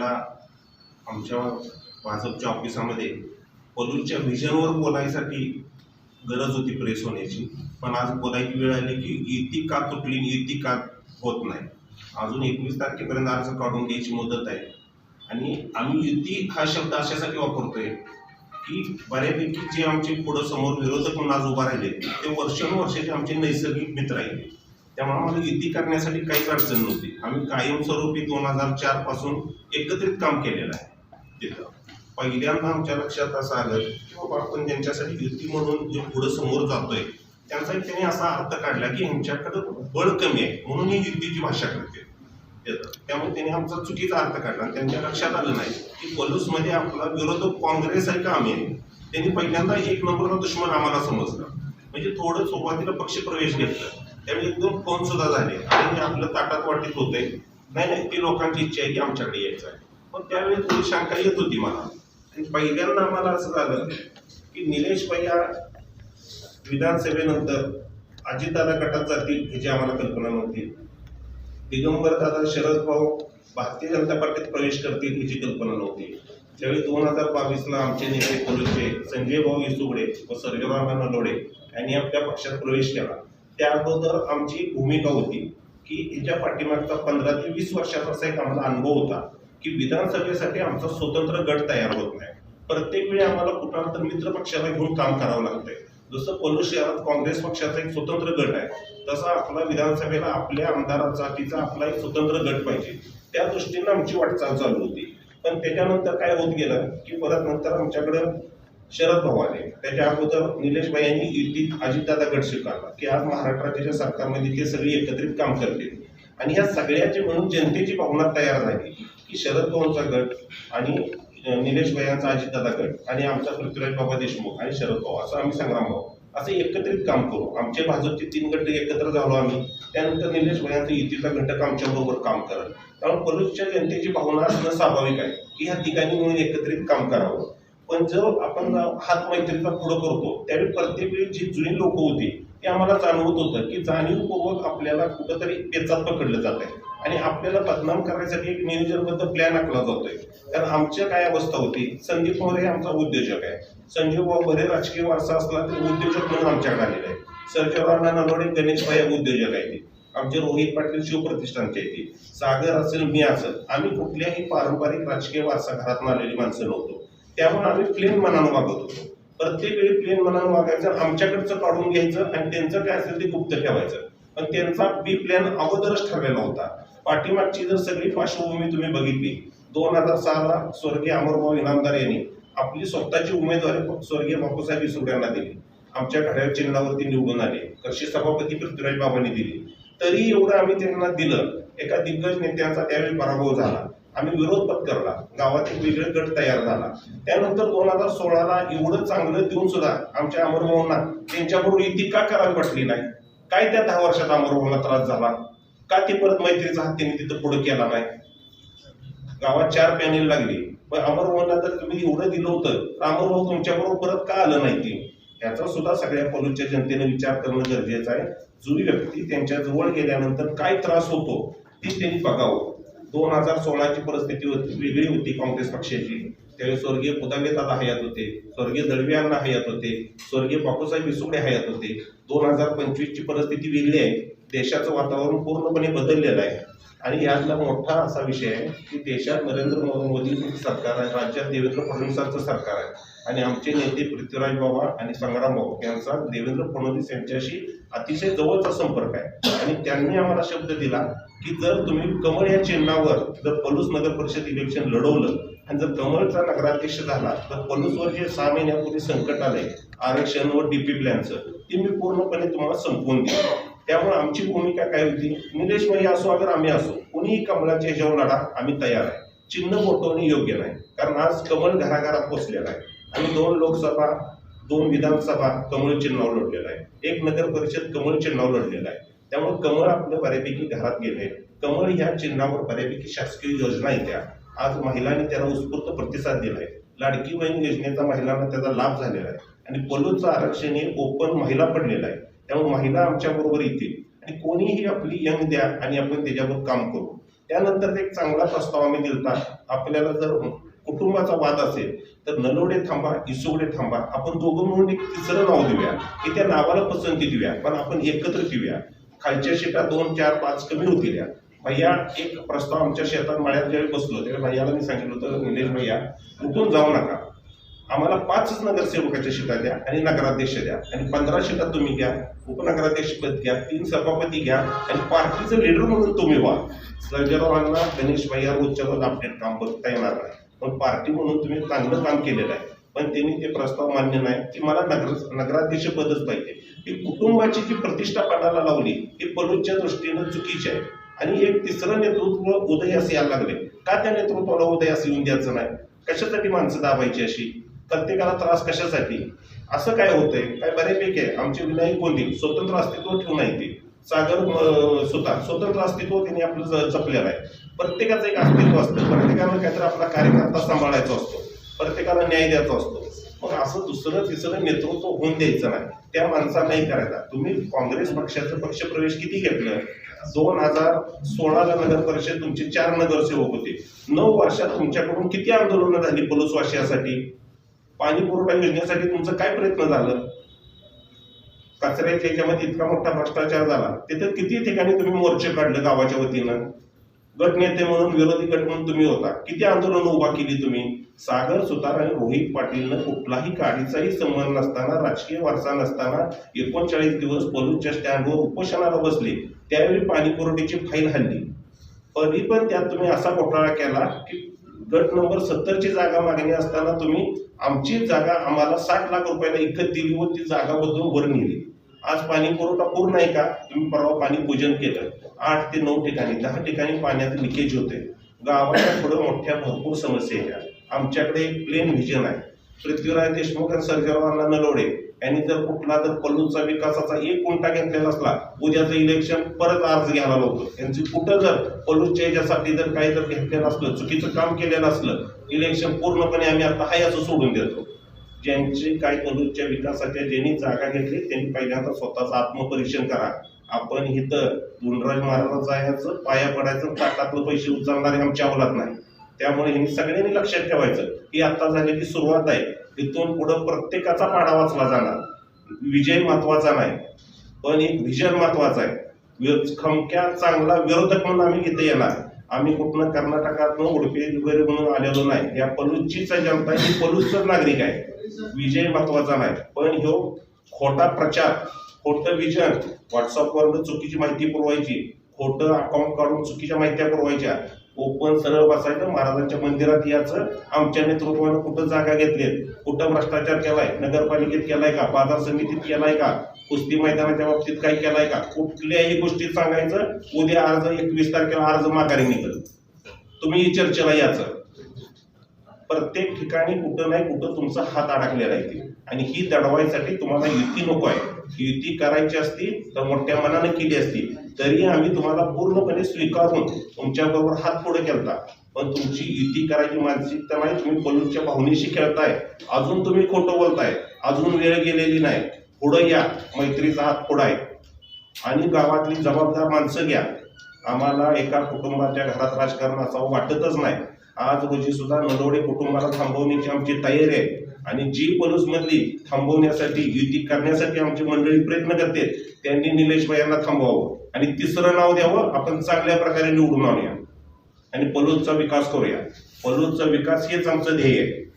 आपल्याला आमच्या भाजपच्या ऑफिसामध्ये पलूच्या व्हिजनवर बोलायसाठी गरज होती प्रेस होण्याची. पण आज बोलायची वेळ आली की युती का तुटली युती का होत नाही. अजून एकवीस तारखेपर्यंत अर्ज काढून द्यायची मुदत आहे. आणि आम्ही युती हा शब्द अशासाठी वापरतोय की बऱ्यापैकी जे आमचे पुढं समोर विरोधक म्हणून आज उभा राहिले ते वर्षानुवर्षाचे आमचे नैसर्गिक मित्र आहेत त्यामुळे आम्हाला युती करण्यासाठी काहीच अडचण नव्हती. आम्ही कायमस्वरूपी दोन हजार चारपासून एकत्रित काम केलेलं आहे तिथं. पहिल्यांदा आमच्या लक्षात असं आलं की बाबा आपण ज्यांच्यासाठी युती म्हणून जो पुढं समोर जातोय त्यांचा त्यांनी असा अर्थ काढला की ह्यांच्याकडं बळ कमी आहे म्हणून ही युतीची भाषा करते. त्यामुळे त्यांनी आमचा चुकीचा अर्थ काढला. त्यांच्या लक्षात आलं नाही की पलूसमध्ये आपला विरोधक काँग्रेस आहे का आम्ही? आहे त्यांनी पहिल्यांदा एक नंबरचा दुश्मन आम्हाला समजलं. म्हणजे थोडं सुरुवातीला पक्ष प्रवेश घेतला. त्यावेळी एकदम फोन सुद्धा झाले. आणि हे आपलं ताटात वाटीत होते. नाही नाही ती लोकांची इच्छा आहे की आमच्याकडे यायचं आहे. पण त्यावेळी थोडी शंका येत होती मला. आणि पहिल्यांदा आम्हाला असं झालं की निलेश भैया विधानसभेनंतर अजितदादा गटात जातील ह्याची आम्हाला कल्पना नव्हती. दिगंबर दादा शरद भाऊ भारतीय जनता पार्टीत प्रवेश करतील ह्याची कल्पना नव्हती. ज्यावेळी दोन हजार बावीसला आमचे नेते पोलीसचे संजय भाऊ इसुगडे व सर्वेराव नलोडे यांनी आपल्या पक्षात प्रवेश केला. त्या अगोदर आमची भूमिका होती की याच्या पाठीमागचा पंधरा ते वीस वर्षाचा असा एक आम्हाला अनुभव होता की विधानसभेसाठी आमचा स्वतंत्र गट तयार होत नाही. प्रत्येक वेळी आम्हाला कुठला तर मित्र पक्षाला घेऊन काम करावं लागतंय. जसं पलूस शहरात काँग्रेस पक्षाचा एक स्वतंत्र गट आहे तसा आपला विधानसभेला आपल्या आमदारासाठीचा आपला एक स्वतंत्र गट पाहिजे. त्या दृष्टीनं आमची वाटचाल चालू होती. पण त्याच्यानंतर काय होत गेलं की परत नंतर आमच्याकडं शरद भवाने त्याच्या अगोदर निलेश भाई यांनी युतीत अजितदादा गट स्वीकारला की आज महाराष्ट्र राज्याच्या सरकारमध्ये ते सगळे एकत्रित काम करतील. आणि ह्या सगळ्याची म्हणून जनतेची भावना तयार झाली की शरद पवारचा गट आणि निलेश भाईंचा अजितदादा गट आणि आमचा पृथ्वीराज बाबा देशमुख आणि शरद पवार असं आम्ही संग्राम भाऊ. असं एकत्रित काम करू. आमचे भाजपचे तीन गट एकत्र झालो आम्ही त्यानंतर निलेश भाईंचा युतीचा घटक आमच्या बरोबर काम करत. त्यामुळे पलूसच्या जनतेची भावना असणं स्वाभाविक आहे की ह्या ठिकाणी म्हणून एकत्रित काम करावं. पण जेव्हा आपण हात मैत्रीचा पुढं करतो त्यावेळी प्रत्येक वेळी जी जुनी लोक होती ते आम्हाला जाणवत होतं की जाणीवपूर्वक आपल्याला कुठंतरी पेचात पकडलं जात आहे आणि आपल्याला बदनाम करण्यासाठी एक नियोजनबद्ध प्लॅन आखला जातोय. कारण आमच्या काय अवस्था होती संदीप मोरे आमचा उद्योजक आहे. संजीव भाऊ बरे राजकीय वारसा असला तरी उद्योजक म्हणून आमच्याकडे आलेला आहे सर्जेराव नलवडे गणेश भाई उद्योजक आहे ते. आमचे रोहित पाटील शिवप्रतिष्ठानचे आहे ते. सागर असेल मी असेल. आम्ही कुठल्याही पारंपरिक राजकीय वारसा घरातून आलेली माणसं नव्हतो. त्यामुळे आम्ही प्लेन मनानं वागत होतो. प्रत्येक वेळी प्लेन मनानं वागायचं आमच्याकडचं काढून घ्यायचं आणि त्यांचं काय असेल ते गुप्त ठेवायचं. पण त्यांचा बी प्लॅन अगोदरच ठरलेला होता. पाठीमागची जर सगळी पार्श्वभूमी तुम्ही बघितली दोन हजार सहाला स्वर्गीय अमरभाऊ इनामदार यांनी आपली स्वतःची उमेदवारी स्वर्गीय बापूसाहेब इसुड दिली. आमच्या घड्याळ चिन्हावरती निवडून आले. कशी सभापती पृथ्वीराज बाबांनी दिली. तरी एवढं आम्ही त्यांना दिलं. एका दिग्गज नेत्याचा त्यावेळी पराभव झाला. आम्ही विरोध पत्करला. गावात एक वेगळे गट तयार झाला. त्यानंतर दोन हजार सोळाला एवढं चांगलं देऊन सुद्धा आमच्या अमरभाऊंना त्यांच्याबरोबर युती का करावी वाटली नाही? काय त्या दहा वर्षात अमरभाऊंना त्रास झाला? का ते परत मैत्रीचा हात त्यांनी तिथं पुढे केला नाही? गावात चार पॅनेल लागली. पण अमरभाऊंना जर तुम्ही एवढं दिलं होतं. तर अमरभाऊ तुमच्याबरोबर परत का आलं नाही ते? याचा सुद्धा सगळ्या कॉलेजच्या जनतेने विचार करणं गरजेचं आहे. जुई व्यक्ती त्यांच्या जवळ गेल्यानंतर काय त्रास होतो ते त्यांनी बघावं. दोन हजार सोळाची परिस्थिती होती वेगळी होती काँग्रेस पक्षाची. त्यावेळी स्वर्गीय पुदाले दादा हयात होते स्वर्गीय दळवी अण्णा हयात होते स्वर्गीय बापूसाहेब विसुगडे हयात होते. दोन हजार पंचवीसची परिस्थिती वेगळी आहे. देशाचं वातावरण पूर्णपणे बदललेलं आहे. आणि यातला मोठा असा विषय आहे की देशात नरेंद्र मोदी सरकार आहे राज्यात देवेंद्र फडणवीसांचं सरकार आहे. आणि आमचे नेते पृथ्वीराज बाबा आणि संग्राम बाबा यांचा देवेंद्र फडणवीस यांच्याशी अतिशय जवळचा संपर्क आहे. आणि त्यांनी आम्हाला शब्द दिला की जर तुम्ही कमळ या चिन्हावर जर पलूस नगर परिषद इलेक्शन लढवलं आणि जर कमळचा नगराध्यक्ष झाला तर पलूसवर जे सहा महिन्यापूर्वी संकट आलंय आरक्षण व डीपी प्लॅनचं ते मी पूर्णपणे तुम्हाला संपवून देईन. त्यामुळे आमची भूमिका काय होती? निलेश भाई असो अगर आम्ही असो कोणीही कमलाच्या ह्याच्यावर लढा आम्ही तयार आहे. चिन्ह पोटवणे योग्य नाही. कारण आज कमळ घराघरात पोचलेला आहे. आम्ही दोन लोकसभा दोन विधानसभा कमळ चिन्हावर लढलेला आहे. एक नगर परिषद कमळ चिन्हावर लढलेला आहे. त्यामुळे कमळ आपलं बऱ्यापैकी घरात गेले कमळ ह्या चिन्हावर बऱ्यापैकी शासकीय योजना येत्या आज महिलांनी त्याला उत्स्फूर्त प्रतिसाद दिलाय. लाडकी बहीण योजनेचा महिलांना त्याचा लाभ झालेला आहे. आणि पलूचं आरक्षण हे ओपन महिला पडलेलं आहे. त्यामुळे महिला आमच्या बरोबर येतील. आणि कोणीही आपली यंग द्या आणि आपण त्याच्यावर काम करू. त्यानंतर एक चांगला प्रस्ताव आम्ही दिलता. आपल्याला जर कुटुंबाचा वाद असेल तर नलोडे थांबा इसोगडे थांबा. आपण दोघं म्हणून एक तिसरं नाव देऊया. की त्या नावाला पसंती देऊया. पण आपण एकत्र देऊया खालच्या शेतात दोन चार पाच कमी होतील या भैया एक प्रस्ताव आमच्या शेतात मळ्यात ज्यावेळी बसलो त्यावेळी भैयाला मी सांगितलं होतं निलेश भैया उठून जाऊ नका. आम्हाला पाचच नगरसेवकाच्या शिटा द्या आणि नगराध्यक्ष द्या. आणि पंधरा शिटा तुम्ही घ्या उपनगराध्यक्ष पद घ्या तीन सभापती घ्या आणि पार्टीचं लीडर म्हणून तुम्ही व्हा. सर्जरावांना गणेश भैया रोजच्या रोज अपडेट काम बघता येणार नाही. पण पार्टी म्हणून तुम्ही चांगलं काम केलेलं आहे. पण त्यांनी ते प्रस्ताव मान्य नाही की मला नगर नगराध्यक्ष पदच पाहिजे. ही कुटुंबाची जी प्रतिष्ठा पणाला लावली ही पलूच्या दृष्टीनं चुकीची आहे. आणि एक तिसरं नेतृत्व उदयास यायला लागले. का त्या नेतृत्वाला उदयास येऊन द्यायचं नाही? कशासाठी माणसं दाबायची अशी? प्रत्येकाला त्रास कशासाठी? असं काय होतंय? काय बऱ्यापैकी आहे. आमचे विनायक गोंदी स्वतंत्र अस्तित्व ठेवून आहे ते. सागर अं, सुतार स्वतंत्र अस्तित्व त्यांनी आपलं जपलेलं आहे. प्रत्येकाचं एक अस्तित्व असतं. प्रत्येकानं काहीतरी आपला कार्यकर्ता सांभाळायचा असतो. प्रत्येकाला न्याय द्यायचा असतो. मग असं दुसरं तिसरं नेतृत्व होऊन द्यायचं नाही. त्या माणसाला नाही करायचा तुम्ही काँग्रेस पक्षाचं पक्षप्रवेश किती घेतलं? दोन हजार सोळाला नगर परिषद तुमचे चार नगरसेवक होते. नऊ वर्षात तुमच्याकडून किती आंदोलनं झाली पलुसवाशियासाठी? पाणी पुरवठा योजनेसाठी तुमचं काय प्रयत्न झालं? कचऱ्याच्या याच्यामध्ये इतका मोठा भ्रष्टाचार झाला. तिथे किती ठिकाणी तुम्ही मोर्चे काढले गावाच्या वतीनं? गटनेते म्हणून विरोधी गट म्हणून तुम्ही होता. किती आंदोलन उभा केली तुम्ही? सागर सुतार आणि रोहित पाटीलनं कुठलाही गाडीचाही संबंध नसताना राजकीय वारसा नसताना एकोणचाळीस दिवस पलूच्या स्टँडवर उपोषणाला बसले. त्यावेळी पाणी पुरवठ्याची फाईल हल्ली. तरी पण त्यात तुम्ही असा घोटाळा केला की गट नंबर सत्तरची जागा मागणी असताना तुम्ही आमची जागा आम्हाला साठ लाख रुपयाला इकत दिली व ती जागा बदलून वर नेली. आज पाणी पुरवठा पूर्ण आहे का? तुम्ही परवा पाणी पूजन केलं. आठ ते नऊ ठिकाणी दहा ठिकाणी पाण्यात लिकेज होते. गावाच्या पुढे मोठ्या भरपूर समस्या येत्या आमच्याकडे एक प्लेन व्हिजन आहे. पृथ्वीराज देशमुख आणि सर्जेरावांना नलवडे यांनी जर कुठला जर पल्लूचा विकासाचा एक कोणता घेतलेला असला उद्याचं इलेक्शन परत अर्ज घ्यायला लावतो. यांची कुठं जर पल्लूच्या याच्यासाठी जर काही जर घेतलेलं असलं चुकीचं काम केलेलं असलं इलेक्शन पूर्णपणे आम्ही आता हाय असं सोडून देतो. ज्यांची काय पल्लूच्या विकासाच्या ज्यांनी जागा घेतली त्यांनी पहिल्यांदा स्वतःचं आत्मपरीक्षण करा. आपण इथं गुणराज महाराज ह्याचं पाया पडायचं ताटातलं पैसे उचलणारे आमच्या अवलात नाही. त्यामुळे ह्यांनी सगळ्यांनी लक्षात ठेवायचं ही आता झालेली सुरुवात आहे. तिथून पुढं प्रत्येकाचा पाडा वाचला जाणार. विजय महत्त्वाचा नाही पण एक व्हिजन महत्त्वाचा आहे. खमक्या चांगला विरोधक म्हणून आम्ही घेता येणार. आम्ही कुठनं कर्नाटकातनं उडपी वगैरे म्हणून आलेलो नाही. या पलूसचीच जनता ही पलूसच नागरिक आहे. विजय महत्त्वाचा नाही. पण ह्यो खोटा प्रचार खोटं विजन व्हॉट्सअपवर चुकीची माहिती पुरवायची खोटं अकाउंट काढून चुकीच्या माहित्या पुरवायच्या ओपन सरळ बसायचं महाराजांच्या मंदिरात यायचं. आमच्या नेतृत्वानं कुठं जागा घेतलीत कुठं भ्रष्टाचार केलाय? नगरपालिकेत केलाय का? बाजार समितीत केलाय का? कुस्ती मैदानाच्या बाबतीत काही केलाय का? कुठल्याही गोष्टीत सांगायचं उद्या अर्ज एकवीस तारखेला अर्ज माघारी निघल. तुम्ही चर्चेला याचं प्रत्येक ठिकाणी कुठं नाही कुठं तुमचा हात अडकलेला आहे. आणि ही दडवायसाठी तुम्हाला युती नको आहे. युती करायची असती तर मोठ्या मनानं केली असती. तरी आम्ही तुम्हाला पूर्णपणे स्वीकारून तुमच्याबरोबर हात पुढे केलता. पण तुमची युती करायची मानसिकता नाही तुम्ही बलूनच्या भावनेशी खेळताय. अजून तुम्ही खोटं बोलताय. अजून वेळ गेलेली नाही. पुढं या. मैत्रीचा हात पुढं आहे. आणि गावातली जबाबदार माणसं घ्या. आम्हाला एका कुटुंबाच्या घरात राजकारण असावं वाटतच नाही. आज रोजी सुद्धा नलवडे कुटुंबाला थांबवण्याची आमची तयारी आहे. आणि जी पलूस मधली थांबवण्यासाठी युती करण्यासाठी आमची मंडळी प्रयत्न करते त्यांनी निलेश यांना थांबवावं. आणि तिसरं नाव द्यावं आपण चांगल्या प्रकारे निवडून आणूया. आणि पलोदचा विकास करूया. पलोदचा विकास हेच आमचं ध्येय आहे.